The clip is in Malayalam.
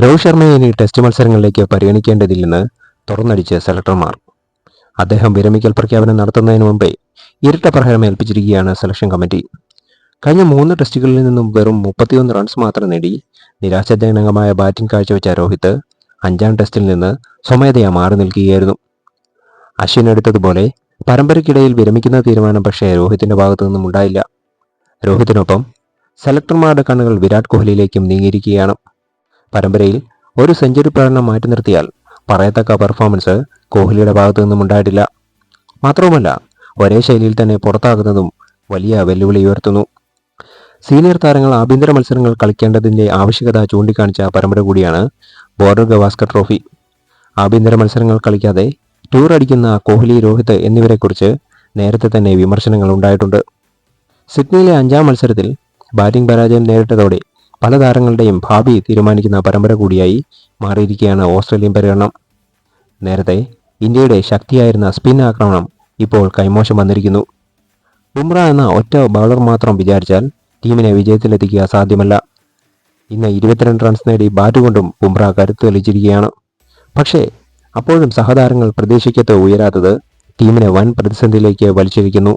രോഹിത് ശർമ്മയെ ഇനി ടെസ്റ്റ് മത്സരങ്ങളിലേക്ക് പരിഗണിക്കേണ്ടതില്ലെന്ന് തുറന്നടിച്ച് സെലക്ടർമാർ അദ്ദേഹം വിരമിക്കൽ പ്രഖ്യാപനം നടത്തുന്നതിന് മുമ്പേ ഇരട്ട പ്രഹരം ഏൽപ്പിച്ചിരിക്കുകയാണ് സെലക്ഷൻ കമ്മിറ്റി കഴിഞ്ഞ മൂന്ന് ടെസ്റ്റുകളിൽ നിന്നും വെറും മുപ്പത്തിയൊന്ന് റൺസ് മാത്രം നേടി നിരാശാജനകമായ ബാറ്റിംഗ് കാഴ്ചവെച്ച രോഹിത് അഞ്ചാം ടെസ്റ്റിൽ നിന്ന് സ്വമേധയാ മാറി നിൽക്കുകയായിരുന്നു. അശ്വിൻ എടുത്തതുപോലെ പരമ്പരയ്ക്കിടയിൽ വിരമിക്കുന്ന തീരുമാനം പക്ഷേ രോഹിത്തിന്റെ ഭാഗത്തു നിന്നും ഉണ്ടായില്ല. രോഹിത്തിനൊപ്പം സെലക്ടർമാരുടെ കണ്ണുകൾ വിരാട് കോഹ്ലിയിലേക്കും നീങ്ങിയിരിക്കുകയാണ്. പരമ്പരയിൽ ഒരു സെഞ്ചുറി പ്രകടനം മാറ്റി നിർത്തിയാൽ പറയത്തക്ക പെർഫോമൻസ് കോഹ്ലിയുടെ ഭാഗത്തു നിന്നും ഉണ്ടായിട്ടില്ല. മാത്രവുമല്ല ഒരേ ശൈലിയിൽ തന്നെ പുറത്താകുന്നതും വലിയ വെല്ലുവിളി ഉയർത്തുന്നു. സീനിയർ താരങ്ങൾ ആഭ്യന്തര മത്സരങ്ങൾ കളിക്കേണ്ടതിന്റെ ആവശ്യകത ചൂണ്ടിക്കാണിച്ച പരമ്പര കൂടിയാണ് ബോർഡർ ഗവാസ്കർ ട്രോഫി. ആഭ്യന്തര മത്സരങ്ങൾ കളിക്കാതെ ടൂർ അടിക്കുന്ന കോഹ്ലി രോഹിത് എന്നിവരെക്കുറിച്ച് നേരത്തെ തന്നെ വിമർശനങ്ങൾ ഉണ്ടായിട്ടുണ്ട്. സിഡ്നിയിലെ അഞ്ചാം മത്സരത്തിൽ ബാറ്റിംഗ് പരാജയം നേരിട്ടതോടെ പല താരങ്ങളുടെയും ഭാവി തീരുമാനിക്കുന്ന പരമ്പര കൂടിയായി മാറിയിരിക്കുകയാണ് ഓസ്ട്രേലിയൻ പര്യടനം. നേരത്തെ ഇന്ത്യയുടെ ശക്തിയായിരുന്ന സ്പിൻ ആക്രമണം ഇപ്പോൾ കൈമോശം വന്നിരിക്കുന്നു. ബുംറ എന്ന ഒറ്റ ബൗളർ മാത്രം വിചാരിച്ചാൽ ടീമിനെ വിജയത്തിലെത്തിക്കുക സാധ്യമല്ല. ഇന്ന് ഇരുപത്തിരണ്ട് റൺസ് നേടി ബാറ്റ് കൊണ്ടും ബുംറ കരുത്ത് തെളിച്ചിരിക്കുകയാണ്. പക്ഷേ അപ്പോഴും സഹതാരങ്ങൾ പ്രതീക്ഷിക്കത്ത് ഉയരാത്തത് ടീമിനെ വൻ പ്രതിസന്ധിയിലേക്ക് വലിച്ചിരിക്കുന്നു